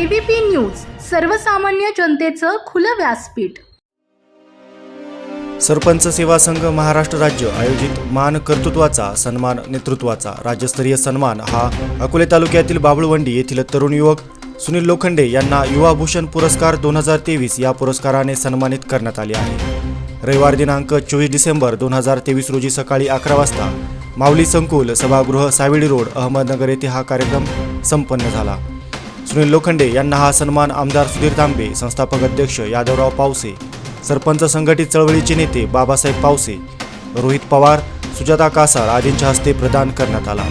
ABP news सर्वसामान्य जनतेचं खुलं व्यासपीठ. सरपंच सेवा संघ महाराष्ट्र राज्य आयोजित मान कर्तृत्वाचा सन्मान नेतृत्वाचा राज्यस्तरीय सन्मान हा अकोले तालुक्यातील बाबळवंडी येथील तरुण युवक सुनील लोखंडे यांना युवाभूषण पुरस्कार दोन हजार तेवीस या पुरस्काराने सन्मानित करण्यात आले आहे. रविवार दिनांक चोवीस डिसेंबर दोन हजार तेवीस रोजी सकाळी अकरा वाजता माऊली संकुल सभागृह सावेडी रोड अहमदनगर येथे हा कार्यक्रम संपन्न झाला. सुनील लोखंडे यांना हा सन्मान आमदार सुधीर तांबे संस्थापक अध्यक्ष यादवराव पावसे सरपंच संघटित चळवळीचे नेते बाबासाहेब पावसे रोहित पवार सुजाता कासार आदींच्या हस्ते प्रदान करण्यात आला.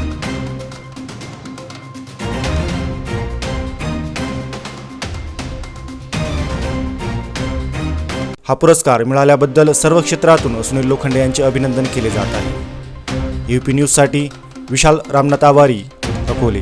हा पुरस्कार मिळाल्याबद्दल सर्व क्षेत्रातून सुनील लोखंडे यांचे अभिनंदन केले जात आहे. युपी न्यूजसाठी विशाल रामनाथ आवारी अकोले.